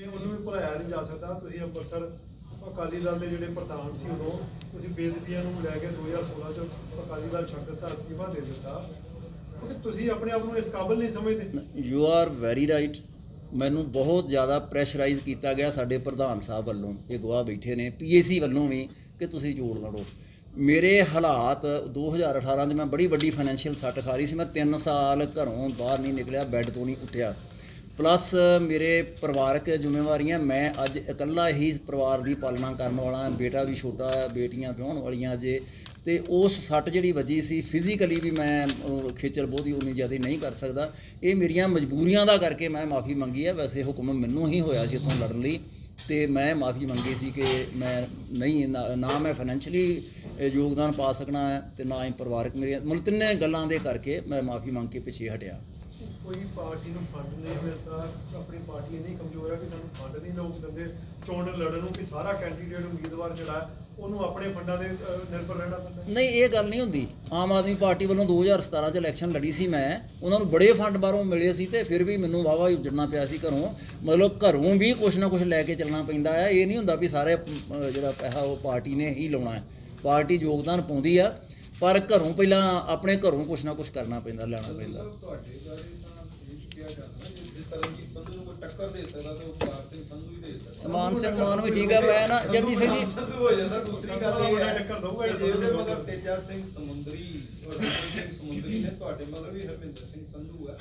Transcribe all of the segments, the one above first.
ਇਹ ਉਹਨੂੰ ਵੀ ਭੁਲਾਇਆ ਨਹੀਂ ਜਾ ਸਕਦਾ। ਤੁਸੀਂ ਅੰਮ੍ਰਿਤਸਰ ਅਕਾਲੀ ਦਲ ਦੇ ਜਿਹੜੇ ਪ੍ਰਧਾਨ ਸੀ ਉਦੋਂ, ਤੁਸੀਂ ਬੇਦਬੀਆਂ ਨੂੰ ਲੈ ਕੇ 2016 ਚ ਅਕਾਲੀ ਦਲ ਛੱਡ ਦਿੱਤਾ, ਅਸਤੀਫਾ ਦੇ ਦਿੱਤਾ। ਤੁਸੀਂ ਆਪਣੇ ਆਪ ਨੂੰ ਇਸ ਕਾਬਿਲ ਨਹੀਂ ਸਮਝਦੇ। ਯੂ ਆਰ ਵੈਰੀ ਰਾਈਟ ਮੈਨੂੰ ਬਹੁਤ ਜ਼ਿਆਦਾ ਪ੍ਰੈਸ਼ਰਾਈਜ਼ ਕੀਤਾ ਗਿਆ ਸਾਡੇ ਪ੍ਰਧਾਨ ਸਾਹਿਬ ਵੱਲੋਂ। ਇਹ ਗਵਾਹ ਬੈਠੇ ਨੇ ਪੀਏਸੀ ਵੱਲੋਂ ਵੀ, ਕਿ ਤੁਸੀਂ ਜੋੜ ਲੜੋ। ਮੇਰੇ ਹਾਲਾਤ 2018 'ਚ ਮੈਂ ਬੜੀ ਵੱਡੀ ਫਾਈਨੈਂਸ਼ੀਅਲ ਸੱਟ ਖਾ ਰਹੀ ਸੀ। ਮੈਂ 3 ਸਾਲ ਘਰੋਂ ਬਾਹਰ ਨਹੀਂ ਨਿਕਲਿਆ, ਬੈੱਡ ਤੋਂ ਨਹੀਂ ਉੱਠਿਆ। ਪਲੱਸ ਮੇਰੇ ਪਰਿਵਾਰਕ ਜ਼ਿੰਮੇਵਾਰੀਆਂ ਮੈਂ ਅੱਜ ਇਕੱਲਾ ਹੀ ਪਰਿਵਾਰ ਦੀ ਪਾਲਣਾ ਕਰਨ ਵਾਲਾ ਬੇਟਾ ਵੀ ਛੋਟਾ ਹੈ ਬੇਟੀਆਂ ਵਿਆਹੁਣ ਵਾਲੀਆਂ ਜੇ ਤੇ ਉਸ ਸੱਟ ਜਿਹੜੀ ਵੱਜੀ ਸੀ ਫਿਜ਼ੀਕਲੀ ਵੀ ਮੈਂ ਅਹ, ਖੇਚਲ ਬਹੁਤੀ ਉਨੀ ਜ਼ਿਆਦਾ ਨਹੀਂ ਕਰ ਸਕਦਾ। ਇਹ ਮੇਰੀਆਂ ਮਜਬੂਰੀਆਂ ਦਾ ਕਰਕੇ ਮੈਂ ਮਾਫੀ ਮੰਗੀ ਹੈ ਵੈਸੇ ਹੁਕਮ ਮੈਨੂੰ ਹੀ ਹੋਇਆ ਸੀ ਇੱਥੋਂ ਲੜਨ ਲਈ ਤੇ ਮੈਂ ਮਾਫੀ ਮੰਗੀ ਸੀ ਕਿ ਮੈਂ ਨਹੀਂ ਨਾ ਮੈਂ ਫਾਈਨੈਂਸ਼ਲੀ ਯੋਗਦਾਨ ਪਾ ਸਕਣਾ ਹੈ ਤੇ ਨਾ ਹੀ ਪਰਿਵਾਰਕ ਮੇਰੀਆਂ ਮਤਲਬ ਤਿੰਨੇ ਗੱਲਾਂ ਦੇ ਕਰਕੇ ਮੈਂ ਮਾਫੀ ਮੰਗ ਕੇ ਪਿੱਛੇ ਹਟਿਆ। ਕੋਈ ਪਾਰਟੀ ਨੂੰ ਫੰਡ ਨਹੀਂ ਮਿਲਦਾ ਆਪਣੀ ਪਾਰਟੀ ਇੰਨੀ ਕਮਜ਼ੋਰ ਹੈ ਕਿ ਸਾਨੂੰ ਫੰਡ ਨਹੀਂ ਲੋਕ ਦਿੰਦੇ। ਚੋਣ ਲੜਨ ਨੂੰ ਕਿ ਸਾਰਾ ਕੈਂਡੀਡੇਟ ਉਮੀਦਵਾਰ ਜਿਹੜਾ ਉਹਨੂੰ ਆਪਣੇ ਫੰਡਾਂ ਦੇ ਨਿਰਭਰ ਰਹਿਣਾ ਪੈਂਦਾ। ਨਹੀਂ ਇਹ ਗੱਲ ਨਹੀਂ ਹੁੰਦੀ। ਆਮ ਆਦਮੀ ਪਾਰਟੀ ਵੱਲੋਂ 2017 ਚ ਇਲੈਕਸ਼ਨ ਲੜੀ ਸੀ ਮੈਂ। ਉਹਨਾਂ ਨੂੰ ਬੜੇ ਫੰਡ ਬਾਹਰੋਂ ਮਿਲੇ ਸੀ ਤੇ ਫਿਰ ਵੀ ਮੈਨੂੰ ਵਾਵਾ ਹੀ ਉੱਜੜਨਾ ਪਿਆ ਸੀ ਘਰੋਂ। ਮਤਲਬ ਘਰੋਂ ਵੀ ਕੁਝ ਨਾ ਕੁਝ ਲੈ ਕੇ ਚੱਲਣਾ ਪੈਂਦਾ ਹੈ ਇਹ ਨਹੀਂ ਹੁੰਦਾ ਵੀ ਸਾਰੇ ਜਿਹੜਾ ਪੈਸਾ ਉਹ ਪਾਰਟੀ ਨੇ ਹੀ ਲਾਉਣਾ ਹੈ। ਪਾਰਟੀ ਯੋਗਦਾਨ ਪਾਉਂਦੀ ਆ ਪਰ ਘਰੋਂ ਪਹਿਲਾਂ ਆਪਣੇ ਘਰੋਂ ਕੁਝ ਨਾ ਕੁਝ ਕਰਨਾ ਪੈਂਦਾ ਲੈਣਾ ਪੈਂਦਾ। ਤੁਹਾਡੇ ਬਾਰੇ ਕਿਹਾ ਜਾਂਦਾ ਕਿ ਜੇ ਤਰਨਜੀਤ ਸੰਧੂ ਨੂੰ ਕੋਈ ਟੱਕਰ ਦੇ ਸਕਦਾ ਤਾਂ ਉਹ ਕੁਲਤਾਰ ਸਿੰਘ ਸੰਧੂ ਹੀ ਦੇ ਸਕਦਾ। ਮਾਨ ਸਿੰਘ ਮਾਨ ਵੀ ਠੀਕ ਆ ਮੈਂ ਨਾ ਜਗਜੀਤ ਸਿੰਘ ਜੀ ਸੰਧੂ ਹੋ ਜਾਂਦਾ ਦੂਸਰੀ ਗੱਲ ਇਹ ਹੈ ਟੱਕਰ ਦਊਗਾ ਜੇ ਉਹਦੇ ਮਗਰ ਤੇਜਾ ਸਿੰਘ ਸਮੁੰਦਰੀ ਔਰ ਰਣਜੀਤ ਸਿੰਘ ਸਮੁੰਦਰੀ ਨੇ ਤੁਹਾਡੇ ਮਗਰ ਵੀ ਹਰਮਿੰਦਰ ਸਿੰਘ ਸੰਧੂ ਹੈ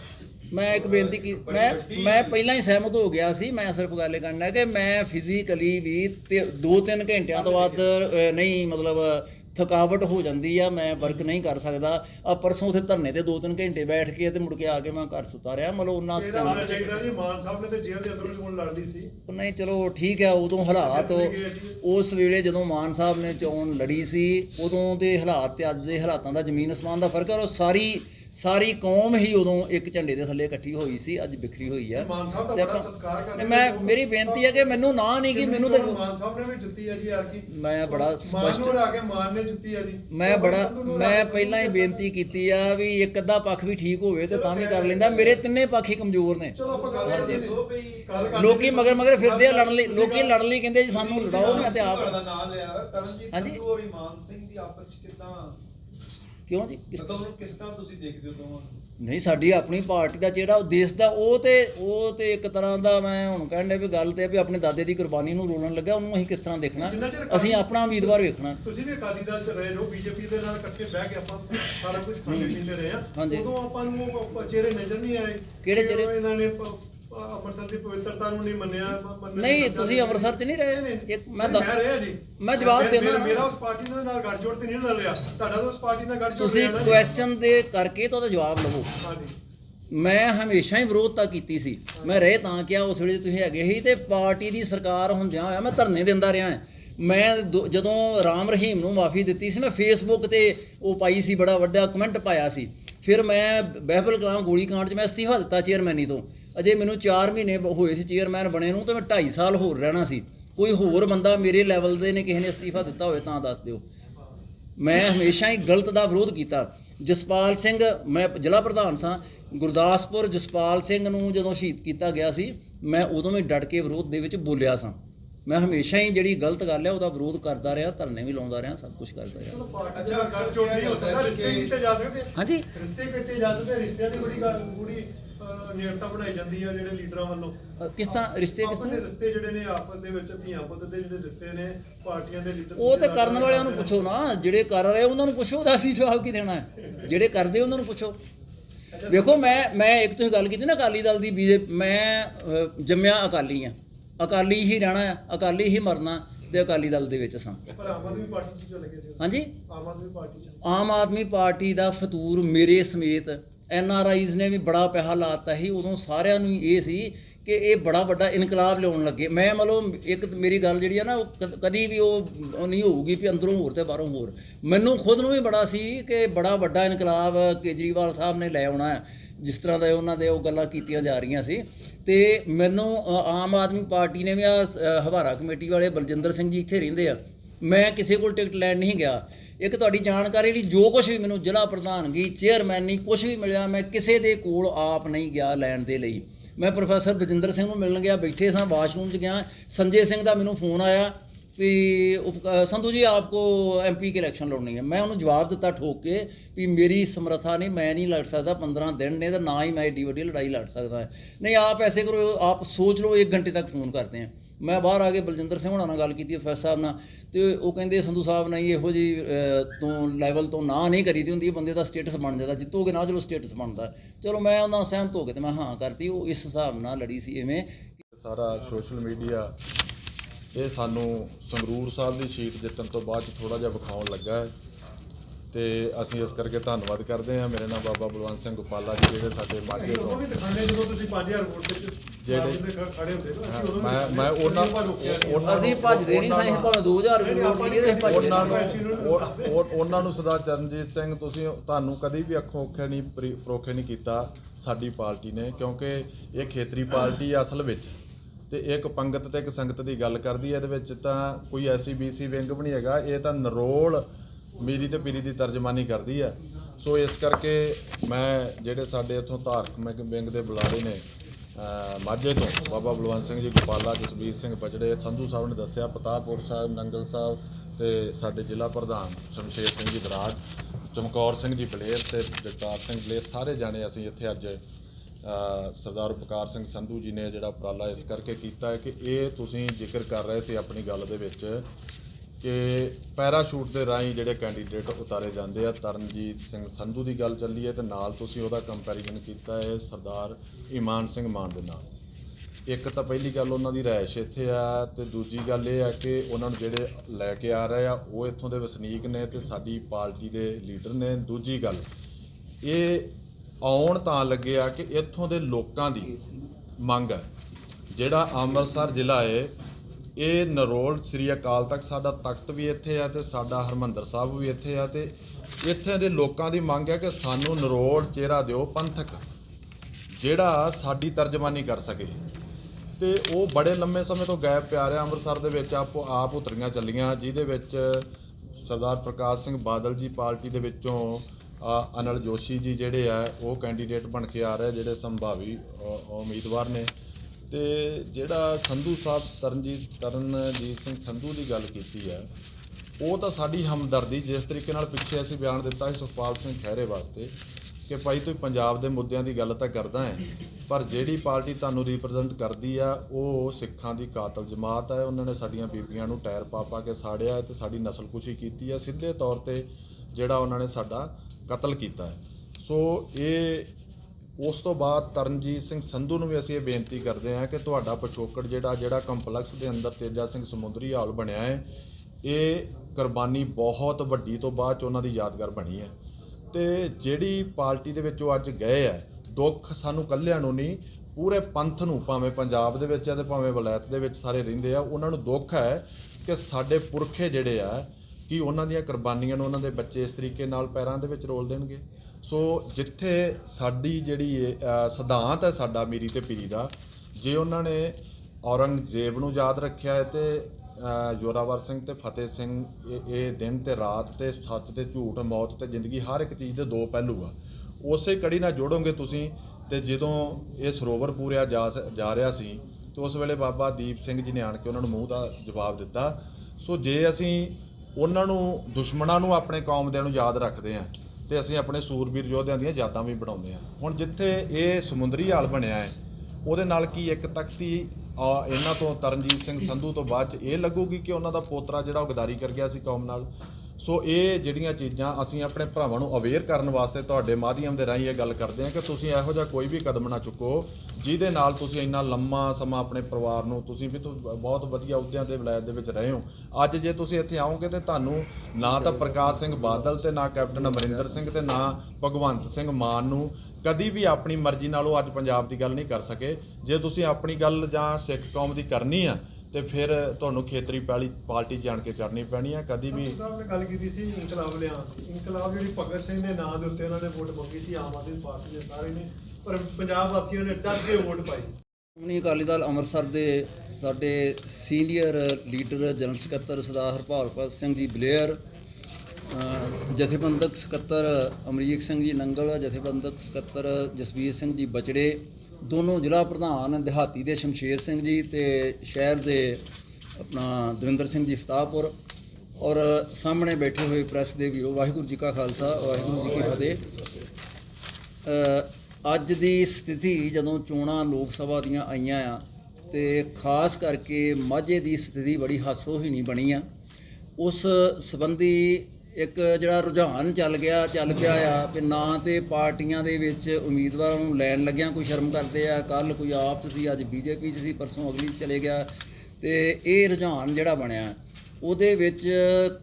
ਮੈਂ ਇੱਕ ਬੇਨਤੀ ਕੀ ਮੈਂ ਮੈਂ ਪਹਿਲਾਂ ਹੀ ਸਹਿਮਤ ਹੋ ਗਿਆ ਸੀ ਮੈਂ ਸਿਰਫ ਗੱਲ ਇਹ ਕਰਨਾ ਕਿ ਮੈਂ ਫਿਜ਼ੀਕਲੀ ਵੀ 2-3 ਘੰਟਿਆਂ ਤੋਂ ਵੱਧ ਅਹ, ਨਹੀਂ ਮਤਲਬ ਥਕਾਵਟ ਹੋ ਜਾਂਦੀ ਆ ਮੈਂ ਵਰਕ ਨਹੀਂ ਕਰ ਸਕਦਾ। ਆ ਪਰਸੋਂ ਉੱਥੇ ਧਰਨੇ ਤੇ 2-3 ਘੰਟੇ ਬੈਠ ਕੇ ਤੇ ਮੁੜ ਕੇ ਆ ਕੇ ਮੈਂ ਘਰ ਸੁੱਤਾ ਰਿਹਾ। ਮਤਲਬ ਉਹਨਾਂ ਹੋਣਾ ਸਟੈਮਿਨਾ ਚਾਹੀਦਾ ਜੀ ਮਾਨ ਸਾਹਿਬ ਨੇ ਤੇ ਜੇਲ੍ਹ ਦੇ ਅੰਦਰੋਂ ਚੋਣ ਲੜ ਲਈ ਸੀ। ਨਹੀਂ ਚਲੋ ਠੀਕ ਹੈ ਉਦੋਂ ਹਾਲਾਤ ਉਸ ਵੇਲੇ ਜਦੋਂ ਮਾਨ ਸਾਹਿਬ ਨੇ ਚੋਣ ਲੜੀ ਸੀ ਉਦੋਂ ਦੇ ਹਾਲਾਤ ਤੇ ਅੱਜ ਦੇ ਹਾਲਾਤਾਂ ਦਾ ਜ਼ਮੀਨ ਅਸਮਾਨ ਦਾ ਫ਼ਰਕ ਹੈ ਔਰ ਸਾਰੀ ਸਾਰੀ ਕੌਮ ਹੀ ਉਦੋਂ ਇੱਕ ਝੰਡੇ ਦੇ ਥੱਲੇ ਇਕੱਠੀ ਹੋਈ ਸੀ ਅੱਜ ਬਿਖਰੀ ਹੋਈ ਹੈ ਮਾਨ ਸਾਹਿਬ ਦਾ ਬੜਾ ਸਤਿਕਾਰ ਕਰਦੇ ਮੈਂ। ਮੇਰੀ ਬੇਨਤੀ ਹੈ ਕਿ ਮੈਨੂੰ ਨਾ ਨਹੀਂ ਕਿ ਮੈਨੂੰ ਤਾਂ ਮਾਨ ਸਾਹਿਬ ਨੇ ਵੀ ਜਿੱਤੀ ਹੈ ਜੀ ਯਾਰ ਕੀ। ਮੈਂ ਬੜਾ ਮਾਨ ਸਪਸ਼ਟ ਨੂੰ ਹਰਾ ਕੇ ਮਾਨ ਨੇ ਜਿੱਤੀ ਹੈ ਜੀ। ਮੈਂ ਬੜਾ ਮੈਂ ਪਹਿਲਾਂ ਹੀ ਬੇਨਤੀ ਕੀਤੀ ਆ ਵੀ ਇੱਕ ਅੱਧਾ ਪੱਖ ਵੀ ਠੀਕ ਹੋਵੇ ਤੇ ਤਾਂ ਵੀ ਕਰ ਲੈਂਦਾ। ਮੇਰੇ ਤਿੰਨੇ ਪੱਖ ਹੀ ਕਮਜ਼ੋਰ ਨੇ। ਚਲੋ ਆਪਾਂ ਗੱਲ ਹਾਂਜੀ। ਕਰਦੇ ਦੱਸੋ ਵੀ ਗੱਲ ਕਰਦੇ ਲੋਕੀ ਮਗਰ ਮਗਰ ਫਿਰਦੇ ਆ ਲੜਨ ਲਈ ਲੋਕੀ ਲੜਨ ਲਈ ਕਹਿੰਦੇ ਜੀ ਸਾਨੂੰ ਲੜਾਓ ਮੈਂ ਤੇ ਆਪ ਨਾਮ ਲਿਆ ਵਾ ਤਰਨਜੀਤ ਹਾਂਜੀ। ਇਮਾਨ ਸਿੰਘ ਦੀ ਆਪਸ ਵਿੱਚ ਕਿਦਾਂ ਕਿਉਂ ਜੀ? ਕਿਸ ਤਰ੍ਹਾਂ ਤੁਸੀਂ ਦੇਖਦੇ ਹੋ ਦੋਵਾਂ ਨਹੀਂ ਸਾਡੀ ਆਪਣੀ ਪਾਰਟੀ ਦਾ ਜਿਹੜਾ ਉਹ ਦੇਸ਼ ਦਾ ਉਹ ਤੇ ਉਹ ਤੇ ਇੱਕ ਤਰ੍ਹਾਂ ਦਾ ਮੈਂ ਹੁਣ ਕਹਿੰਦੇ ਵੀ ਗੱਲ ਤੇ ਵੀ ਆਪਣੇ ਦਾਦੇ ਦੀ ਕੁਰਬਾਨੀ ਨੂੰ ਰੋਲਣ ਲੱਗਾ ਉਹਨੂੰ ਅਸੀਂ ਕਿਸ ਤਰ੍ਹਾਂ ਦੇਖਣਾ? ਅਸੀਂ ਆਪਣਾ ਉਮੀਦਵਾਰ ਵੇਖਣਾ। ਤੁਸੀਂ ਵੀ ਅਕਾਲੀ ਦਲ ਚ ਰਹੇ ਜੋ ਬੀਜੇਪੀ ਦੇ ਨਾਲ ਇਕੱਠੇ ਬਹਿ ਕੇ ਆਪਾਂ ਸਾਰਾ ਕੁਝ ਖਾਂਦੇ ਪੀਂਦੇ ਰਹੇ ਆ। ਉਦੋਂ ਆਪਾਂ ਨੂੰ ਚਿਹਰੇ ਨਜ਼ਰ ਨਹੀਂ ਆਏ ਕਿਹੜੇ ਚਿਹਰੇ? ਇਹਨਾਂ ਨੇ ਅੰਮ੍ਰਿਤਸਰ ਦੀ ਪਵਿੱਤਰਤਾ ਨੂੰ ਨਹੀਂ ਮੰਨਿਆ ਨਹੀਂ, ਤੁਸੀਂ ਅੰਮ੍ਰਿਤਸਰ 'ਚ ਨਹੀਂ ਰਹੇ। ਇੱਕ ਮੈਂ ਮੈਂ ਰਿਹਾ ਜੀ ਮੈਂ ਜਵਾਬ ਦੇਣਾ। ਮੇਰਾ ਉਸ ਪਾਰਟੀ ਦੇ ਨਾਲ ਗੱਠਜੋੜ ਤੇ ਨਹੀਂ ਰਲਿਆ ਤੁਹਾਡਾ ਤਾਂ ਉਸ ਪਾਰਟੀ ਨਾਲ ਗੱਠਜੋੜ ਤੁਸੀਂ ਰਿਹਾ। ਕੁਐਸਚਨ ਦੇ ਕਰਕੇ ਤਾਂ ਉਹਦਾ ਜਵਾਬ ਲਵੋ ਮੈਂ ਹਮੇਸ਼ਾ ਹੀ ਵਿਰੋਧਤਾ ਕੀਤੀ ਸੀ ਮੈਂ ਰਹੇ ਤਾਂ ਕਿਹਾ ਉਸ ਵੇਲੇ ਤੁਸੀਂ ਹੈਗੇ ਸੀ ਤੇ ਪਾਰਟੀ ਦੀ ਸਰਕਾਰ ਹੁੰਦਿਆਂ ਹੋਇਆ ਮੈਂ ਧਰਨੇ ਦਿੰਦਾ ਰਿਹਾ। ਮੈਂ ਜਦੋਂ ਰਾਮ ਰਹੀਮ ਨੂੰ ਮਾਫੀ ਦਿੱਤੀ ਸੀ ਮੈਂ ਫੇਸਬੁੱਕ ਤੇ ਉਹ ਪਾਈ ਸੀ ਬੜਾ ਵੱਡਾ ਕਮੈਂਟ ਪਾਇਆ ਸੀ ਫਿਰ ਮੈਂ ਬਹਿਬਲ ਕਲਾਂ ਗੋਲੀकांड 'ਚ ਮੈਂ ਅਸਤੀਫਾ ਦਿੱਤਾ ਚੇਅਰਮੈਨੀ ਤੋਂ ਅਜੇ ਮੈਨੂੰ 4 ਮਹੀਨੇ ਹੋਏ ਸੀ ਚੇਅਰਮੈਨ ਬਣੇ ਨੂੰ ਤੇ ਮੈਂ 2.5 ਸਾਲ ਹੋਰ ਰਹਿਣਾ ਸੀ। ਕੋਈ ਹੋਰ ਬੰਦਾ ਮੇਰੇ ਲੈਵਲ ਦੇ ਨੇ ਕਿਸੇ ਨੇ ਅਸਤੀਫਾ ਦਿੱਤਾ ਹੋਵੇ ਤਾਂ ਦੱਸ ਦਿਓ। ਮੈਂ ਹਮੇਸ਼ਾ ਹੀ ਗਲਤ ਦਾ ਵਿਰੋਧ ਕੀਤਾ। ਜਸਪਾਲ ਸਿੰਘ ਮੈਂ ਜ਼ਿਲ੍ਹਾ ਪ੍ਰਧਾਨ ਸਾਂ। ਗੁਰਦਾਸਪੁਰ ਜਸਪਾਲ ਸਿੰਘ ਨੂੰ ਜਦੋਂ ਸ਼ਹੀਦ ਕੀਤਾ ਗਿਆ ਸੀ ਮੈਂ ਉਦੋਂ ਵੀ ਡਟ ਕੇ ਵਿਰੋਧ ਦੇ ਵਿੱਚ ਬੋਲਿਆ ਸਾਂ। ਮੈਂ ਹਮੇਸ਼ਾ ਹੀ ਜਿਹੜੀ ਗਲਤ ਗੱਲ ਹੈ ਉਹਦਾ ਵਿਰੋਧ ਕਰਦਾ ਰਿਹਾ ਧਰਨੇ ਵੀ ਲਾਉਂਦਾ ਰਿਹਾ ਸਭ ਕੁਝ ਕਰਦਾ ਰਿਹਾ। ਅੱਛਾ, ਦਾ ਗੱਠਜੋੜ ਨਹੀਂ ਹੋ ਸਕਦਾ ਰਿਸ਼ਤੇ ਕੀਤੇ ਜਾ ਸਕਦੇ ਹਾਂਜੀ। ਰਿਸ਼ਤੇ ਕੀਤੇ ਜਾ ਸਕਦੇ ਰਿਸ਼ਤਿਆਂ ਦੀ ਬੜੀ ਗੱਲ ਪੂਰੀ ਨੇੜਤਾ ਬਣਾਈ ਜਾਂਦੀ ਆ ਜਿਹੜੇ ਲੀਡਰਾਂ ਵੱਲੋਂ। ਕਿਸ ਤਰ੍ਹਾਂ ਰਿਸ਼ਤੇ ਕਿਸ ਆਪਣੇ ਤਰ੍ਹਾਂ? ਰਿਸ਼ਤੇ ਜਿਹੜੇ ਨੇ ਆਪਸ ਦੇ ਵਿੱਚ ਧੀਆਂ ਪੁੱਤ ਦੇ ਜਿਹੜੇ ਰਿਸ਼ਤੇ ਨੇ ਪਾਰਟੀਆਂ ਦੇ ਲੀਡਰ ਉਹ ਤੇ ਕਰਨ ਵਾਲਿਆਂ ਨੂੰ ਪੁੱਛੋ ਨਾ ਜਿਹੜੇ ਕਰ ਰਹੇ ਉਹਨਾਂ ਨੂੰ ਪੁੱਛੋ ਉਹਦਾ ਅਸੀਂ ਜਵਾਬ ਕੀ ਦੇਣਾ ਹੈ? ਜਿਹੜੇ ਕਰਦੇ ਉਹਨਾਂ ਨੂੰ ਪੁੱਛੋ। ਵੇਖੋ ਮੈਂ ਮੈਂ ਇੱਕ ਤੁਸੀਂ ਗੱਲ ਕੀਤੀ ਨਾ ਅਕਾਲੀ ਦਲ ਦੀ ਬੀਜੇ ਮੈਂ ਜੰਮਿਆ ਅਕਾਲੀ ਆ ਅਕਾਲੀ ਹੀ ਰਹਿਣਾ ਆ ਅਕਾਲੀ ਹੀ ਮਰਨਾ ਤੇ ਅਕਾਲੀ ਦਲ ਦੇ ਵਿੱਚ ਸਾਂ। ਪਰ ਆਮ ਆਦਮੀ ਪਾਰਟੀ ਚ ਚਲੇ ਗਏ ਸੀ। ਹਾਂਜੀ। ਆਮ ਆਦਮੀ ਪਾਰਟੀ ਚ। ਆਮ ਆਦਮੀ ਪਾਰਟੀ ਦਾ ਫਤੂਰ ਮੇਰੇ ਸਮੇਤ ਐਨ ਆਰ ਆਈਜ਼ ਨੇ ਵੀ ਬੜਾ ਪੈਸਾ ਲਾਤਾ ਸੀ, ਉਦੋਂ ਸਾਰਿਆਂ ਨੂੰ ਇਹ ਸੀ ਕਿ ਇਹ ਬੜਾ ਵੱਡਾ ਇਨਕਲਾਬ ਲਿਆਉਣ ਲੱਗੇ। ਮੈਂ ਮਤਲਬ ਇੱਕ ਮੇਰੀ ਗੱਲ ਜਿਹੜੀ ਆ ਨਾ, ਉਹ ਕ- ਕਦੀ ਵੀ ਉਹ ਨਹੀਂ ਹੋਊਗੀ ਵੀ ਅੰਦਰੋਂ ਹੋਰ ਤੇ ਬਾਹਰੋਂ ਹੋਰ। ਮੈਨੂੰ ਖੁਦ ਨੂੰ ਵੀ ਬੜਾ ਸੀ ਕਿ ਬੜਾ ਵੱਡਾ ਇਨਕਲਾਬ ਕੇਜਰੀਵਾਲ ਸਾਹਿਬ ਨੇ ਲੈ ਆਉਣਾ ਹੈ, ਜਿਸ ਤਰ੍ਹਾਂ ਦੇ ਉਹਨਾਂ ਦੇ ਉਹ ਗੱਲਾਂ ਕੀਤੀਆਂ ਜਾ ਰਹੀਆਂ ਸੀ। ਤੇ ਮੈਨੂੰ ਆਮ ਆਦਮੀ ਪਾਰਟੀ ਨੇ ਵੀ ਆ ਹਵਾਰਾ ਕਮੇਟੀ ਵਾਲੇ ਬਲਜਿੰਦਰ ਸਿੰਘ ਜੀ ਇੱਥੇ ਰਹਿੰਦੇ ਆ। ਮੈਂ ਕਿਸੇ ਕੋਲ ਟਿਕਟ ਲੈਣ ਨਹੀਂ ਗਿਆ। ਇੱਕ ਤੁਹਾਡੀ ਜਾਣਕਾਰੀ ਲਈ ਜੋ ਕੁਝ ਵੀ ਮੈਨੂੰ ਜ਼ਿਲ੍ਹਾ ਪ੍ਰਧਾਨਗੀ ਚੇਅਰਮੈਨੀ ਕੁਝ ਵੀ ਮਿਲਿਆ, ਮੈਂ ਕਿਸੇ ਦੇ ਕੋਲ ਆਪ ਨਹੀਂ ਗਿਆ ਲੈਣ ਦੇ ਲਈ। ਮੈਂ ਪ੍ਰੋਫੈਸਰ ਬਜਿੰਦਰ ਸਿੰਘ ਨੂੰ ਮਿਲਣ ਗਿਆ, ਬੈਠੇ ਸਾਂ ਵਾਸ਼ਰੂਮ 'ਚ ਗਿਆ। ਸੰਜੇ ਸਿੰਘ ਦਾ ਮੈਨੂੰ ਫੋਨ ਆਇਆ ਵੀ ਉਪ- ਸੰਧੂ ਜੀ, ਆਪਕੋ ਐਮਪੀ ਕੇ ਇਲੈਕਸ਼ਨ ਲੜਨੀ ਹੈ। ਮੈਂ ਉਹਨੂੰ ਜਵਾਬ ਦਿੱਤਾ ਠੋਕ ਕੇ ਵੀ ਮੇਰੀ ਸਮਰੱਥਾ ਨਹੀਂ, ਮੈਂ ਨਹੀਂ ਲੜ ਸਕਦਾ 15 ਦਿਨ ਨੇ ਤਾਂ ਨਾ ਹੀ ਮੈਂ ਏਡੀ ਵੱਡੀ ਲੜਾਈ ਲੜ ਸਕਦਾ। ਨਹੀਂ, ਆਪ ਐਸੇ ਕਰੋ, ਆਪ ਸੋਚ ਲਓ 1 ਘੰਟੇ ਤੱਕ ਫੋਨ ਕਰਦੇ ਹਾਂ ਮੈਂ ਬਾਹਰ ਆ ਕੇ ਬਲਜਿੰਦਰ ਸਿੰਘ ਹੋਣਾ ਨਾਲ ਗੱਲ ਕੀਤੀ ਪ੍ਰੋਫੈਸਰ ਸਾਹਿਬ ਨਾਲ ਤੇ ਉਹ ਕਹਿੰਦੇ ਸੰਧੂ ਸਾਹਿਬ ਨਹੀਂ ਇਹੋ ਜੀ ਤੋਂ ਲੈਵਲ ਤੋਂ ਨਾ ਨਹੀਂ ਕਰੀਦੀ ਹੁੰਦੀ ਬੰਦੇ ਦਾ ਸਟੇਟਸ ਬਣ ਜਾਂਦਾ ਜਿੱਤੋਗੇ ਨਾ ਚਲੋ ਸਟੇਟਸ ਬਣਦਾ। ਚਲੋ ਮੈਂ ਉਹਨਾਂ ਨਾਲ ਸਹਿਮਤ ਹੋ ਕੇ ਤੇ ਮੈਂ ਹਾਂ ਕਰਤੀ ਉਹ ਇਸ ਹਿਸਾਬ ਨਾਲ ਲੜੀ ਸੀ ਐਵੇਂ ਸਾਰਾ ਸੋਸ਼ਲ ਮੀਡੀਆ ਇਹ ਸਾਨੂੰ ਸੰਗਰੂਰ ਸਾਹਿਬ ਦੀ ਸੀਟ ਜਿੱਤਣ ਤੋਂ ਬਾਅਦ ਚ ਥੋੜਾ ਜਿਹਾ ਵਿਖਾਉਣ ਲੱਗਾ ਹੈ। ਤੇ ਅਸੀਂ ਇਸ ਕਰਕੇ ਧੰਨਵਾਦ ਕਰਦੇ ਹਾਂ। ਮੇਰੇ ਨਾਲ ਬਾਬਾ ਬਲਵੰਤ ਸਿੰਘ ਗੋਪਾਲਾ ਜੀ ਜਿਹੜੇ ਸਾਡੇ ਮਾਝੇ ਤੋਂ ਜਦੋਂ ਤੁਸੀਂ 5000 ਵੋਟ ਤੇ ਜਿਹੜੇ- ਜਿਹੜੇ ਖੜੇ ਹੁੰਦੇ ਨਾ ਅਸੀਂ ਉਦੋਂ ਵੀ ਮੈਂ ਮੈਂ ਉਹਨਾਂ। ਉਹਨਾਂ ਅਸੀਂ ਨੂੰ- ਭੱਜਦੇ ਨਹੀਂ ਸਾਂ ਅਸੀਂ ਭਾਵੇਂ 2000 ਵੀ ਵੋਟ ਲਈਏ ਤੇ ਭੱਜਦੇ ਉਹਨਾਂ ਨੂੰ ਨਹੀਂ ਉਹ- ਉਹ- ਉਹਨਾਂ ਨੂੰ ਸਦਾ ਚਰਨਜੀਤ ਸਿੰਘ ਤੁਸੀਂ ਤੁਹਾਨੂੰ ਕਦੀ ਵੀ ਅੱਖੋਂ ਔਖੇ ਨਹੀਂ ਪਰੀ- ਪਰੋਖੇ ਨਹੀਂ ਕੀਤਾ ਸਾਡੀ ਪਾਰਟੀ ਨੇ ਕਿਉਂਕਿ ਇਹ ਖੇਤਰੀ ਪਾਰਟੀ ਆ ਅਸਲ ਵਿੱਚ ਤੇ ਇੱਕ ਪੰਗਤ ਤੇ ਇੱਕ ਸੰਗਤ ਦੀ ਗੱਲ ਕਰਦੀ ਹੈ ਇਹਦੇ ਵਿੱਚ ਤਾਂ ਕੋਈ ਐਸੀ ਬੀਸੀ ਵਿੰਗ ਵੀ ਨਹੀਂ ਹੈਗਾ ਇਹ ਤਾਂ ਨਰੋਲ ਮੀਰੀ ਤੇ ਪੀਰੀ ਦੀ ਤਰਜਮਾਨੀ ਕਰਦੀ ਹੈ ਸੋ ਇਸ ਕਰਕੇ ਮੈਂ ਜਿਹੜੇ ਸਾਡੇ ਇੱਥੋਂ ਧਾਰਕ ਵਿੰਗ- ਵਿੰਗ ਦੇ ਬੁਲਾਰੇ ਨੇ ਮਾਝੇ ਤੋਂ ਬਾਬਾ ਬਲਵੰਤ ਸਿੰਘ ਜੀ ਗੋਪਾਲਾ, ਜਸਬੀਰ ਸਿੰਘ ਬਚੜੇ ਸੰਧੂ ਸਾਹਿਬ ਨੇ ਦੱਸਿਆ ਪਤਾਪੁਰ ਸਾਹਿਬ, ਨੰਗਲ ਸਾਹਿਬ ਤੇ ਸਾਡੇ ਜ਼ਿਲ੍ਹਾ ਪ੍ਰਧਾਨ ਸ਼ਮਸ਼ੇਰ ਸਿੰਘ ਜੀ ਬਰਾੜ ਚਮਕੌਰ ਸਿੰਘ ਜੀ ਬਲੇਰ ਤੇ ਜਗਤਾਰ ਸਿੰਘ ਬਲੇਰ, ਸਾਰੇ ਜਾਣੇ ਅਸੀਂ ਇੱਥੇ ਅੱਜ ਸਰਦਾਰ ਉਪਕਾਰ ਸਿੰਘ ਸੰਧੂ ਜੀ ਨੇ ਜਿਹੜਾ ਉਪਰਾਲਾ ਇਸ ਕਰਕੇ ਕੀਤਾ ਹੈ ਕਿ ਇਹ ਤੁਸੀਂ ਜ਼ਿਕਰ ਕਰ ਰਹੇ ਸੀ ਆਪਣੀ ਗੱਲ ਦੇ ਵਿੱਚ ਕਿ ਪੈਰਾਸ਼ੂਟ ਦੇ ਰਾਹੀਂ ਜਿਹੜੇ ਕੈਂਡੀਡੇਟ ਉਤਾਰੇ ਜਾਂਦੇ ਆ, ਤਰਨਜੀਤ ਸਿੰਘ ਸੰਧੂ ਦੀ ਗੱਲ ਚੱਲੀ ਹੈ ਤੇ ਨਾਲ ਤੁਸੀਂ ਉਹਦਾ ਕੰਪੈਰੀਜ਼ਨ ਕੀਤਾ ਹੈ ਸਰਦਾਰ ਇਮਾਨ ਸਿੰਘ ਮਾਨ ਦੇ ਨਾਲ। ਇੱਕ ਤਾਂ ਪਹਿਲੀ ਗੱਲ ਉਹਨਾਂ ਦੀ ਰਾਇਸ਼ ਇੱਥੇ ਆ ਤੇ ਦੂਜੀ ਗੱਲ ਇਹ ਆ ਕਿ ਉਹਨਾਂ ਨੂੰ ਜਿਹੜੇ ਲੈ ਕੇ ਆ ਰਹੇ ਆ, ਉਹ ਇੱਥੋਂ ਦੇ ਵਸਨੀਕ ਨੇ ਤੇ ਸਾਡੀ ਪਾਰਟੀ ਦੇ ਲੀਡਰ ਨੇ। ਦੂਜੀ ਗੱਲ, ਇਹ ਆਉਣ ਤਾਂ ਲੱਗੇ ਆ ਕਿ ਇੱਥੋਂ ਦੇ ਲੋਕਾਂ ਦੀ ਮੰਗ ਹੈ। ਜਿਹੜਾ ਅੰਮ੍ਰਿਤਸਰ ਜ਼ਿਲ੍ਹਾ ਹੈ ਇਹ ਨਰੋਲ ਸ੍ਰੀ ਅਕਾਲ ਤਖਤ ਸਾਡਾ ਤਖਤ ਵੀ ਇੱਥੇ ਆ ਤੇ ਸਾਡਾ ਹਰਮੰਦਰ ਸਾਹਿਬ ਵੀ ਇੱਥੇ ਆ ਤੇ ਇੱਥੇ ਦੇ ਲੋਕਾਂ ਦੀ ਮੰਗ ਹੈ ਕਿ ਸਾਨੂੰ ਨਰੋਲ ਚਿਹਰਾ ਦਿਓ ਪੰਥਕ ਜਿਹੜਾ ਸਾਡੀ ਤਰਜਮਾਨੀ ਕਰ ਸਕੇ। ਤੇ ਉਹ ਬੜੇ ਲੰਮੇ ਸਮੇਂ ਤੋਂ ਗੈਪ ਪਿਆ ਰਿਹਾ ਅੰਮ੍ਰਿਤਸਰ ਦੇ ਵਿੱਚ ਆਪੋ ਆਪ ਉਤਰੀਆਂ ਚੱਲੀਆਂ ਜਿਹਦੇ ਵਿੱਚ ਸਰਦਾਰ ਪ੍ਰਕਾਸ਼ ਸਿੰਘ ਬਾਦਲ ਜੀ ਪਾਰਟੀ ਦੇ ਵਿੱਚੋਂ ਅ, ਅਨਲ ਜੋਸ਼ੀ ਜੀ ਜਿਹੜੇ ਆ ਉਹ ਕੈਂਡੀਡੇਟ ਬਣ ਕੇ ਆ ਰਹੇ ਜਿਹੜੇ ਸੰਭਾਵੀ ਉਮੀਦਵਾਰ ਨੇ। ਤੇ ਜਿਹੜਾ ਸੰਧੂ ਸਾਹਿਬ ਤਰਨਜੀਤ ਤਰਨਜੀਤ ਸਿੰਘ ਸੰਧੂ ਦੀ ਗੱਲ ਕੀਤੀ ਹੈ, ਉਹ ਤਾਂ ਸਾਡੀ ਹਮਦਰਦੀ, ਜਿਸ ਤਰੀਕੇ ਨਾਲ ਪਿੱਛੇ ਅਸੀਂ ਬਿਆਨ ਦਿੱਤਾ ਸੀ ਸੁਖਪਾਲ ਸਿੰਘ ਖਹਿਰੇ ਵਾਸਤੇ ਕਿ ਭਾਈ ਤੂੰ ਪੰਜਾਬ ਦੇ ਮੁੱਦਿਆਂ ਦੀ ਗੱਲ ਤਾਂ ਕਰਦਾ ਹੈ, ਪਰ ਜਿਹੜੀ ਪਾਰਟੀ ਤੁਹਾਨੂੰ ਰਿਪਰੈਜ਼ੈਂਟ ਕਰਦੀ ਆ, ਉਹ ਸਿੱਖਾਂ ਦੀ ਕਾਤਲ ਜਮਾਤ ਹੈ। ਉਹਨਾਂ ਨੇ ਸਾਡੀਆਂ ਬੀਬੀਆਂ ਨੂੰ ਟਾਇਰ ਪਾ ਪਾ ਕੇ ਸਾੜਿਆ ਹੈ ਤੇ ਸਾਡੀ ਨਸਲਕੁਸ਼ੀ ਕੀਤੀ ਹੈ। ਸਿੱਧੇ ਤੌਰ ਤੇ ਜਿਹੜਾ ਉਹਨਾਂ ਨੇ ਸਾਡਾ ਕਤਲ ਕੀਤਾ ਹੈ। ਸੋ ਇਹ ਉਸ ਤੋਂ ਬਾਅਦ ਤਰਨਜੀਤ ਸਿੰਘ ਸੰਧੂ ਨੂੰ ਵੀ ਅਸੀਂ ਇਹ ਬੇਨਤੀ ਕਰਦੇ ਹਾਂ ਕਿ ਤੁਹਾਡਾ ਪਿਛੋਕੜ ਜਿਹੜਾ ਜਿਹੜਾ ਕੰਪਲੈਕਸ ਦੇ ਅੰਦਰ ਤੇਜਾ ਸਿੰਘ ਸਮੁੰਦਰੀ ਹਾਲ ਬਣਿਆ ਹੈ, ਇਹ ਕੁਰਬਾਨੀ ਬਹੁਤ ਵੱਡੀ ਤੋਂ ਬਾਅਦ ਚ ਉਹਨਾਂ ਦੀ ਯਾਦਗਾਰ ਬਣੀ ਹੈ। ਤੇ ਜਿਹੜੀ ਪਾਰਟੀ ਦੇ ਵਿੱਚ ਉਹ ਅੱਜ ਗਏ ਆ ਦੁੱਖ ਸਾਨੂੰ ਕੱਲਿਆਂ ਨੂੰ ਨਹੀਂ, ਪੂਰੇ ਪੰਥ ਨੂੰ, ਭਾਵੇਂ ਪੰਜਾਬ ਦੇ ਵਿੱਚ ਆ ਤੇ ਭਾਵੇਂ ਵਲਾਇਤ ਦੇ ਵਿੱਚ ਸਾਰੇ ਰਹਿੰਦੇ ਆ, ਉਹਨਾਂ ਨੂੰ ਦੁੱਖ ਹੈ ਕਿ ਸਾਡੇ ਪੁਰਖੇ ਜਿਹੜੇ ਆ ਕਿ ਉਹਨਾਂ ਦੀਆਂ ਕੁਰਬਾਨੀਆਂ ਨੂੰ ਉਹਨਾਂ ਦੇ ਬੱਚੇ ਇਸ ਤਰੀਕੇ ਨਾਲ ਪੈਰਾਂ ਦੇ ਵਿੱਚ ਰੋਲ ਦੇਣਗੇ। ਸੋ ਜਿੱਥੇ ਸਾਡੀ ਜਿਹੜੀ ਸਿਧਾਂਤ ਹੈ ਸਾਡਾ ਮੀਰੀ ਤੇ ਪੀਰੀ ਦਾ, ਜੇ ਉਹਨਾਂ ਨੇ ਔਰੰਗਜ਼ੇਬ ਨੂੰ ਯਾਦ ਰੱਖਿਆ ਹੈ ਤੇ ਜ਼ੋਰਾਵਰ ਸਿੰਘ ਤੇ ਫਤਿਹ ਸਿੰਘ, ਇਹ ਇਹ ਦਿਨ ਤੇ ਰਾਤ ਤੇ ਸੱਚ ਤੇ ਝੂਠ, ਮੌਤ ਤੇ ਜ਼ਿੰਦਗੀ ਹਰ ਇੱਕ ਚੀਜ਼ ਦੇ ਦੋ ਪਹਿਲੂ ਆ। ਉਸੇ ਕੜੀ ਨਾਲ ਜੋੜੋਗੇ ਤੁਸੀਂ ਤੇ ਜਦੋਂ ਇਹ ਸਰੋਵਰ ਪੂਰਿਆ ਜਾ ਸ- ਜਾ ਰਿਹਾ ਸੀ ਤੇ ਉਸ ਵੇਲੇ ਬਾਬਾ ਦੀਪ ਸਿੰਘ ਜੀ ਨੇ ਆਣ ਕੇ ਉਹਨਾਂ ਨੂੰ ਮੂੰਹ ਦਾ ਜਵਾਬ ਦਿੱਤਾ। ਸੋ ਜੇ ਅਸੀਂ ਉਹਨਾਂ ਨੂੰ, ਦੁਸ਼ਮਣਾਂ ਨੂੰ ਆਪਣੇ ਕੌਮ ਦੇ ਨੂੰ ਯਾਦ ਰੱਖਦੇ ਹਾਂ ਤੇ ਅਸੀਂ ਆਪਣੇ ਸੂਰਬੀਰ ਯੋਧਿਆਂ ਦੀਆਂ ਯਾਦਾਂ ਵੀ ਬਣਾਉਂਦੇ ਹਾਂ ਹੁਣ ਜਿੱਥੇ ਇਹ ਸਮੁੰਦਰੀ ਹਾਲ ਬਣਿਆ ਹੈ, ਉਹਦੇ ਨਾਲ ਕੀ ਇੱਕ ਤਖਤੀ ਇਹਨਾਂ ਤੋਂ ਤਰਨਜੀਤ ਸਿੰਘ ਸੰਧੂ ਤੋਂ ਬਾਅਦ ਚ ਇਹ ਲੱਗੂਗੀ ਕਿ ਉਹਨਾਂ ਦਾ ਪੋਤਰਾ ਜਿਹੜਾ ਉਹ ਗਦਾਰੀ ਕਰ ਗਿਆ ਸੀ ਕੌਮ ਨਾਲ? ਸੋ ਇਹ ਜਿਹੜੀਆਂ ਚੀਜ਼ਾਂ ਅਸੀਂ ਆਪਣੇ ਭਰਾਵਾਂ ਨੂੰ ਅਵੇਅਰ ਕਰਨ ਵਾਸਤੇ ਤੁਹਾਡੇ ਮਾਧਿਅਮ ਦੇ ਰਾਹੀਂ ਇਹ ਗੱਲ ਕਰਦੇ ਹਾਂ ਕਿ ਤੁਸੀਂ ਇਹੋ ਜਿਹਾ ਕੋਈ ਵੀ ਕਦਮ ਨਾ ਚੁੱਕੋ, ਜਿਹਦੇ ਨਾਲ ਤੁਸੀਂ ਇੰਨਾ ਲੰਮਾ ਸਮਾਂ ਆਪਣੇ ਪਰਿਵਾਰ ਨੂੰ ਤੁਸੀਂ ਵੀ ਤਾਂ ਬਹੁਤ ਵਧੀਆ ਅਹੁਦਿਆਂ ਤੇ ਵਿਲਾਇਤ ਦੇ ਵਿੱਚ ਰਹੇ ਹੋ। ਅੱਜ ਜੇ ਤੁਸੀਂ ਇੱਥੇ ਆਓਗੇ ਤੇ ਤੁਹਾਨੂੰ ਨਾ ਤਾਂ ਪ੍ਰਕਾਸ਼ ਸਿੰਘ ਬਾਦਲ ਤੇ ਨਾ ਕੈਪਟਨ ਅਮਰਿੰਦਰ ਸਿੰਘ ਤੇ ਨਾ ਭਗਵੰਤ ਸਿੰਘ ਮਾਨ ਨੂੰ ਕਦੀ ਵੀ ਆਪਣੀ ਮਰਜ਼ੀ ਨਾਲ ਉਹ ਅੱਜ ਪੰਜਾਬ ਦੀ ਗੱਲ ਨਹੀਂ ਕਰ ਸਕੇ। ਜੇ ਤੁਸੀਂ ਆਪਣੀ ਗੱਲ ਜਾਂ ਸਿੱਖ ਕੌਮ ਦੀ ਕਰਨੀ ਆ ਤੇ ਫਿਰ ਤੁਹਾਨੂੰ ਖੇਤਰੀ ਪਾਲੀ ਪਾਰਟੀ ਜਾਣ ਕੇ ਕਰਨੀ ਪੈਣੀ ਆ ਕਦੀ ਵੀ ਸਾਹਿਬ ਨੇ ਗੱਲ ਕੀਤੀ ਸੀ ਇਨਕਲਾਬ ਦੀ ਇਨਕਲਾਬ ਜਿਹੜੀ ਭਗਤ ਸਿੰਘ ਦੇ ਨਾਂ ਦੇ ਉੱਤੇ ਉਹਨਾਂ ਨੇ ਵੋਟ ਮੰਗੀ ਸੀ ਆਮ ਆਦਮੀ ਪਾਰਟੀ ਦੇ ਸਾਰੇ ਨੇ ਪਰ ਪੰਜਾਬ ਵਾਸੀਆਂ ਨੇ ਡਟ ਕੇ ਵੋਟ ਪਾਈ। ਸ਼੍ਰੋਮਣੀ ਅਕਾਲੀ ਦਲ ਅੰਮ੍ਰਿਤਸਰ ਦੇ ਸਾਡੇ ਸੀਨੀਅਰ ਲੀਡਰ ਜਨਰਲ ਸਕੱਤਰ ਸਰਦਾਰ ਹਰਪਾਲ ਸਿੰਘ ਜੀ ਬਲੇਅਰ ਜਥੇਬੰਦਕ ਸਕੱਤਰ ਅਮਰੀਕ ਸਿੰਘ ਜੀ ਨੰਗਲ ਜਥੇਬੰਦਕ ਸਕੱਤਰ ਜਸਵੀਰ ਸਿੰਘ ਜੀ ਬਚੜੇ ਦੋਨੋਂ ਜ਼ਿਲ੍ਹਾ ਪ੍ਰਧਾਨ ਦਿਹਾਤੀ ਦੇ ਸ਼ਮਸ਼ੇਰ ਸਿੰਘ ਜੀ ਤੇ ਸ਼ਹਿਰ ਦੇ ਆਪਣਾ ਦਵਿੰਦਰ ਸਿੰਘ ਜੀ ਫਤਾਹਪੁਰ ਔਰ ਸਾਹਮਣੇ ਬੈਠੇ ਹੋਏ ਪ੍ਰੈਸ ਦੇ ਵੀਰੋ, ਵਾਹਿਗੁਰੂ ਜੀ ਕਾ ਖਾਲਸਾ, ਵਾਹਿਗੁਰੂ ਜੀ ਕੀ ਫਤਿਹ। ਅੱਜ ਦੀ ਸਥਿਤੀ ਜਦੋਂ ਚੋਣਾਂ ਲੋਕ ਸਭਾ ਦੀਆਂ ਆਈਆਂ ਆ ਤੇ ਖਾਸ ਕਰਕੇ ਮਾਝੇ ਦੀ ਸਥਿਤੀ ਬੜੀ ਹਾਸੋਹੀਣੀ ਬਣੀ ਆ। ਉਸ ਸੰਬੰਧੀ ਇੱਕ ਜਿਹੜਾ ਰੁਝਾਨ ਚੱਲ ਗਿਆ, ਚੱਲ ਪਿਆ ਆ ਕਿ ਨਾ ਤੇ ਪਾਰਟੀਆਂ ਦੇ ਵਿੱਚ ਉਮੀਦਵਾਰਾਂ ਨੂੰ ਲੈਣ ਲੱਗਿਆਂ ਕੋਈ ਸ਼ਰਮ ਕਰਦੇ ਆ ਕੱਲ ਕੋਈ ਆਪ 'ਚ ਸੀ, ਅੱਜ ਬੀਜੇਪੀ 'ਚ ਸੀ, ਪਰਸੋਂ ਅਗਲੀ 'ਚ ਚਲੇ ਗਿਆ। ਤੇ ਇਹ ਰੁਝਾਨ ਜਿਹੜਾ ਬਣਿਆ, ਉਹਦੇ ਵਿੱਚ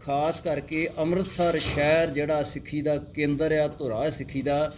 ਖਾਸ ਕਰਕੇ ਅੰਮ੍ਰਿਤਸਰ ਸ਼ਹਿਰ ਜਿਹੜਾ ਸਿੱਖੀ ਦਾ ਕੇਂਦਰ ਆ, ਧੁਰਾ ਸਿੱਖੀ ਦਾ,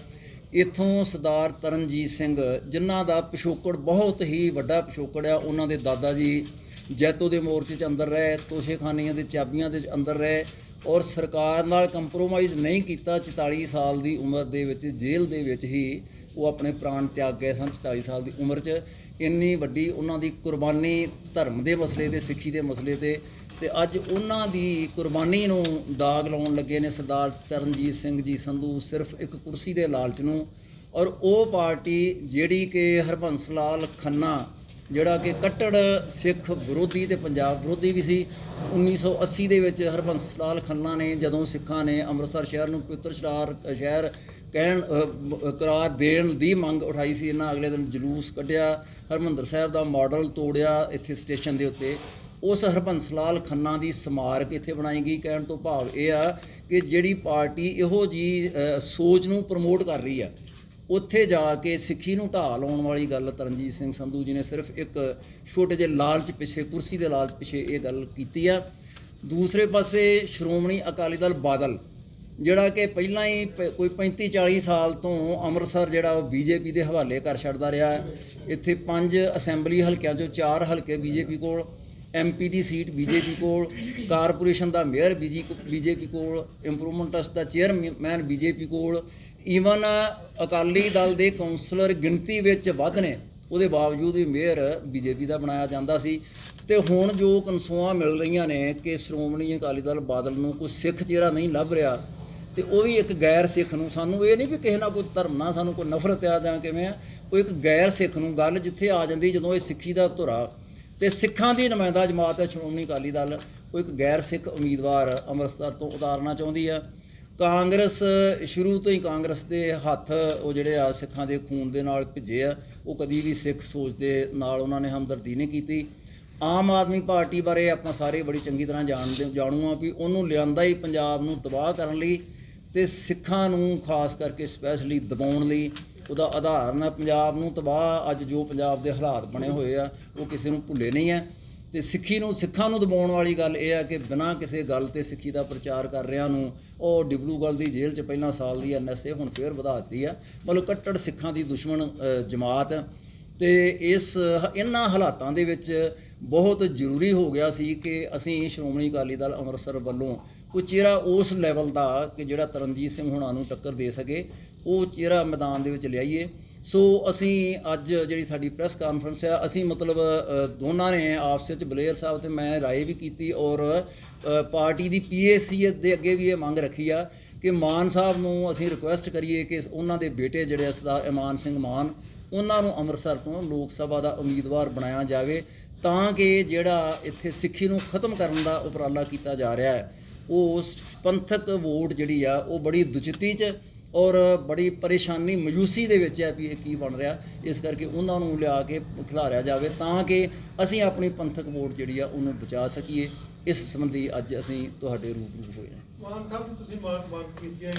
ਇੱਥੋਂ ਸਰਦਾਰ ਤਰਨਜੀਤ ਸਿੰਘ, ਜਿਨ੍ਹਾਂ ਦਾ ਪਿਛੋਕੜ ਬਹੁਤ ਹੀ ਵੱਡਾ ਪਿਛੋਕੜ ਆ, ਉਹਨਾਂ ਦੇ ਦਾਦਾ ਜੀ ਜੈਤੋ ਦੇ ਮੋਰਚੇ 'ਚ ਅੰਦਰ ਰਹੇ, ਤੋਸ਼ੇਖਾਨੀਆਂ ਦੇ ਚਾਬੀਆਂ ਦੇ ਅੰਦਰ ਰਹੇ ਔਰ ਸਰਕਾਰ ਨਾਲ ਕੰਪਰੋਮਾਈਜ਼ ਨਹੀਂ ਕੀਤਾ 44 ਸਾਲ ਦੀ ਉਮਰ ਦੇ ਵਿੱਚ, ਜੇਲ੍ਹ ਦੇ ਵਿੱਚ ਹੀ ਉਹ ਆਪਣੇ ਪ੍ਰਾਣ ਤਿਆਗ ਗਏ ਸਨ 44 ਸਾਲ ਦੀ ਉਮਰ 'ਚ। ਇੰਨੀ ਵੱਡੀ ਉਹਨਾਂ ਦੀ ਕੁਰਬਾਨੀ ਧਰਮ ਦੇ ਮਸਲੇ ਤੇ, ਸਿੱਖੀ ਦੇ ਮਸਲੇ ਤੇ ਤੇ ਅੱਜ ਉਹਨਾਂ ਦੀ ਕੁਰਬਾਨੀ ਨੂੰ ਦਾਗ ਲਾਉਣ ਲੱਗੇ ਨੇ ਸਰਦਾਰ ਤਰਨਜੀਤ ਸਿੰਘ ਜੀ ਸੰਧੂ, ਸਿਰਫ ਇੱਕ ਕੁਰਸੀ ਦੇ ਲਾਲਚ ਨੂੰ। ਔਰ ਉਹ ਪਾਰਟੀ ਜਿਹੜੀ ਕਿ ਹਰਬੰਸ ਲਾਲ ਖੰਨਾ ਜਿਹੜਾ ਕਿ ਕੱਟੜ ਸਿੱਖ ਵਿਰੋਧੀ ਤੇ ਪੰਜਾਬ ਵਿਰੋਧੀ ਵੀ ਸੀ। 1980 ਦੇ ਵਿੱਚ ਹਰਬੰਸ ਲਾਲ ਖੰਨਾ ਨੇ ਜਦੋਂ ਸਿੱਖਾਂ ਨੇ ਅੰਮ੍ਰਿਤਸਰ ਸ਼ਹਿਰ ਨੂੰ ਪਵਿੱਤਰ ਸ਼ਹਿਰ ਸ਼ਹਿਰ ਕਹਿਣ ਕਰਾਰ ਦੇਣ ਦੀ ਮੰਗ ਉਠਾਈ ਸੀ, ਇਹਨਾਂ ਅਗਲੇ ਦਿਨ ਜਲੂਸ ਕੱਢਿਆ, ਹਰਮੰਦਰ ਸਾਹਿਬ ਦਾ ਮਾਡਲ ਤੋੜਿਆ ਇੱਥੇ ਸਟੇਸ਼ਨ ਦੇ ਉੱਤੇ। ਉਸ ਹਰਬੰਸ ਲਾਲ ਖੰਨਾ ਦੀ ਸਮਾਰਕ ਇੱਥੇ ਬਣਾਈ ਗਈ। ਕਹਿਣ ਤੋਂ ਭਾਵ ਇਹ ਆ ਕਿ ਜਿਹੜੀ ਪਾਰਟੀ ਇਹੋ ਜੀ ਸੋਚ ਨੂੰ ਪ੍ਰਮੋਟ ਕਰ ਰਹੀ ਆ ਉੱਥੇ ਜਾ ਕੇ ਸਿੱਖੀ ਨੂੰ ਢਾਹ ਲਾਉਣ ਵਾਲੀ ਗੱਲ ਤਰਨਜੀਤ ਸਿੰਘ ਸੰਧੂ ਜੀ ਨੇ ਸਿਰਫ ਇੱਕ ਛੋਟੇ ਜਿਹੇ ਲਾਲਚ ਪਿੱਛੇ, ਕੁਰਸੀ ਦੇ ਲਾਲਚ ਪਿੱਛੇ ਇਹ ਗੱਲ ਕੀਤੀ ਆ। ਦੂਸਰੇ ਪਾਸੇ ਸ਼੍ਰੋਮਣੀ ਅਕਾਲੀ ਦਲ ਬਾਦਲ, ਜਿਹੜਾ ਕਿ ਪਹਿਲਾਂ ਹੀ ਪ- ਕੋਈ 35 40 ਸਾਲ ਤੋਂ ਅੰਮ੍ਰਿਤਸਰ ਜਿਹੜਾ ਉਹ ਬੀਜੇਪੀ ਦੇ ਹਵਾਲੇ ਕਰ ਛੱਡਦਾ ਰਿਹਾ। ਇੱਥੇ ਪੰਜ ਅਸੈਂਬਲੀ ਹਲਕਿਆਂ ਚੋਂ ਚਾਰ ਹਲਕੇ ਬੀਜੇਪੀ ਕੋਲ ਐਮਪੀ ਦੀ ਸੀਟ ਬੀਜੇਪੀ ਕੋਲ, ਕਾਰਪੋਰੇਸ਼ਨ ਦਾ ਮੇਅਰ ਬੀਜੇਪੀ ਕੋਲ ਇੰਪਰੂਵਮੈਂਟ ਟਰਸਟ ਦਾ ਚੇਅਰਮੈਨ ਬੀਜੇਪੀ ਕੋਲ ਈਵਨ ਅਕਾਲੀ ਦਲ ਦੇ ਕਾਉਂਸਲਰ ਗਿਣਤੀ ਵਿੱਚ ਵੱਧ ਨੇ, ਉਹਦੇ ਬਾਵਜੂਦ ਵੀ ਮੇਅਰ ਬੀਜੇਪੀ ਦਾ ਬਣਾਇਆ ਜਾਂਦਾ ਸੀ। ਤੇ ਹੁਣ ਜੋ ਕਨਸੋਆਂ ਮਿਲ ਰਹੀਆਂ ਨੇ ਕਿ ਸ਼੍ਰੋਮਣੀ ਅਕਾਲੀ ਦਲ ਬਾਦਲ ਨੂੰ ਕੋਈ ਸਿੱਖ ਚਿਹਰਾ ਨਹੀਂ ਲੱਭ ਰਿਹਾ, ਤੇ ਉਹ ਵੀ ਇੱਕ ਗੈਰ ਸਿੱਖ ਨੂੰ, ਸਾਨੂੰ ਇਹ ਨਹੀਂ ਵੀ ਕਿਸੇ ਨਾਲ ਕੋਈ ਧਰਮ ਨਾਲ ਸਾਨੂੰ ਕੋਈ ਨਫ਼ਰਤ ਆ ਜਾਂ ਕਿਵੇਂ ਆ, ਉਹ ਇੱਕ ਗੈਰ ਸਿੱਖ ਨੂੰ ਗੱਲ ਜਿੱਥੇ ਆ ਜਾਂਦੀ ਜਦੋਂ ਇਹ ਸਿੱਖੀ ਦਾ ਧੁਰਾ। ਤੇ ਸਿੱਖਾਂ ਦੀ ਨੁਮਾਇੰਦਾ ਜਮਾਤ ਹੈ ਸ਼੍ਰੋਮਣੀ ਅਕਾਲੀ ਦਲ, ਉਹ ਇੱਕ ਗੈਰ ਸਿੱਖ ਉਮੀਦਵਾਰ ਅੰਮ੍ਰਿਤਸਰ ਤੋਂ ਉਤਾਰਨਾ ਚਾਹੁੰਦੀ ਆ। ਕਾਂਗਰਸ, ਸ਼ੁਰੂ ਤੋਂ ਹੀ ਕਾਂਗਰਸ ਦੇ ਹੱਥ ਉਹ ਜਿਹੜੇ ਆ ਸਿੱਖਾਂ ਦੇ ਖੂਨ ਦੇ ਨਾਲ ਭਿੱਜੇ ਆ, ਉਹ ਕਦੀ ਵੀ ਸਿੱਖ ਸੋਚ ਦੇ ਨਾਲ ਉਹਨਾਂ ਨੇ ਹਮਦਰਦੀ ਨਹੀਂ ਕੀਤੀ। ਆਮ ਆਦਮੀ ਪਾਰਟੀ ਬਾਰੇ ਆਪਾਂ ਸਾਰੇ ਬੜੀ ਚੰਗੀ ਤਰ੍ਹਾਂ ਜਾਣਦੇ, ਜਾਣੂ ਆ ਵੀ ਉਹਨੂੰ ਲਿਆਂਦਾ ਹੀ ਪੰਜਾਬ ਨੂੰ ਤਬਾਹ ਕਰਨ ਲਈ ਤੇ ਸਿੱਖਾਂ ਨੂੰ ਖਾਸ ਕਰਕੇ ਸਪੈਸ਼ਲੀ ਦਬਾਉਣ ਲਈ ਉਹਦਾ ਆਧਾਰਨ ਆ ਪੰਜਾਬ ਨੂੰ ਤਬਾਹ ਅੱਜ ਜੋ ਪੰਜਾਬ ਦੇ ਹਾਲਾਤ ਬਣੇ ਹੋਏ ਆ, ਉਹ ਕਿਸੇ ਨੂੰ ਭੁੱਲੇ ਨਹੀਂ ਆ। ਤੇ ਸਿੱਖੀ ਨੂੰ, ਸਿੱਖਾਂ ਨੂੰ ਦਬਾਉਣ ਵਾਲੀ ਗੱਲ ਇਹ ਆ ਕਿ ਬਿਨਾਂ ਕਿਸੇ ਗੱਲ ਤੇ ਸਿੱਖੀ ਦਾ ਪ੍ਰਚਾਰ ਕਰ ਰਿਆਂ ਨੂੰ, ਉਹ ਡਿਬਲੂਗੜ੍ਹ ਦੀ ਜੇਲ੍ਹ 'ਚ ਪਹਿਲਾਂ ਸਾਲ ਦੀ ਐਨਐਸਏ ਹੁਣ ਫੇਰ ਵਧਾ ਦਿੱਤੀ ਆ। ਮਤਲਬ ਕੱਟੜ ਸਿੱਖਾਂ ਦੀ ਦੁਸ਼ਮਣ ਜਮਾਤ। ਤੇ ਇਸ ਇਹਨਾਂ ਹਾਲਾਤਾਂ ਦੇ ਵਿੱਚ ਬਹੁਤ ਜ਼ਰੂਰੀ ਹੋ ਗਿਆ ਸੀ ਕਿ ਅਸੀਂ ਸ਼੍ਰੋਮਣੀ ਅਕਾਲੀ ਦਲ ਅੰਮ੍ਰਿਤਸਰ ਵੱਲੋਂ ਕੋਈ ਚਿਹਰਾ ਉਸ ਲੈਵਲ ਦਾ ਕਿ ਜਿਹੜਾ ਤਰਨਜੀਤ ਸਿੰਘ ਹੁਣਾਂ ਨੂੰ ਟੱਕਰ ਦੇ ਸਕੇ, ਉਹ ਚਿਹਰਾ ਮੈਦਾਨ ਦੇ ਵਿੱਚ ਲਿਆਈਏ। ਸੋ ਅਸੀਂ ਅੱਜ ਜਿਹੜੀ ਸਾਡੀ ਪ੍ਰੈਸ ਕਾਨਫਰੰਸ ਆ, ਅਸੀਂ ਮਤਲਬ ਦੋਨਾਂ ਨੇ ਆਪਸ ਵਿੱਚ ਬਲੇਅਰ ਸਾਹਿਬ ਤੇ ਮੈਂ ਰਾਏ ਵੀ ਕੀਤੀ ਔਰ ਪਾਰਟੀ ਦੀ ਪੀਏਸੀ ਦੇ ਅੱਗੇ ਵੀ ਇਹ ਮੰਗ ਰੱਖੀ ਆ ਕਿ ਮਾਨ ਸਾਹਿਬ ਨੂੰ ਅਸੀਂ ਰਿਕੁਐਸਟ ਕਰੀਏ ਕਿ ਉਹਨਾਂ ਦੇ ਬੇਟੇ ਜਿਹੜੇ ਆ, ਸਰਦਾਰ ਇਮਾਨ ਸਿੰਘ ਮਾਨ, ਉਹਨਾਂ ਨੂੰ ਅੰਮ੍ਰਿਤਸਰ ਤੋਂ ਲੋਕ ਸਭਾ ਦਾ ਉਮੀਦਵਾਰ ਬਣਾਇਆ ਜਾਵੇ ਤਾਂ ਕਿ ਜਿਹੜਾ ਇੱਥੇ ਸਿੱਖੀ ਨੂੰ ਖਤਮ ਕਰਨ ਦਾ ਉਪਰਾਲਾ ਕੀਤਾ ਜਾ ਰਿਹਾ ਹੈ, ਉਹ ਪੰਥਕ ਵੋਟ ਜਿਹੜੀ ਆ, ਉਹ ਬੜੀ ਦੁਚਿੱਤੀ 'ਚ ਔਰ ਬੜੀ ਪਰੇਸ਼ਾਨੀ ਮਯੂਸੀ ਦੇ ਵਿੱਚ ਹੈ ਵੀ ਇਹ ਕੀ ਬਣ ਰਿਹਾ, ਇਸ ਕਰਕੇ ਉਹਨਾਂ ਨੂੰ ਲਿਆ ਕੇ ਖਿਲਾਰਿਆ ਜਾਵੇ ਤਾਂ ਕਿ ਅਸੀਂ ਆਪਣੀ ਪੰਥਕ ਵੋਟ ਜਿਹੜੀ ਆ ਉਹਨੂੰ ਬਚਾ ਸਕੀਏ। ਇਸ ਸੰਬੰਧੀ ਅੱਜ ਅਸੀਂ ਤੁਹਾਡੇ ਰੂਬਰੂ ਹੋਏ ਹਾਂ। ਮਾਨ ਸਾਹਿਬ, ਤੁਸੀਂ ਮੰਗ ਕੀਤੀ ਹੈ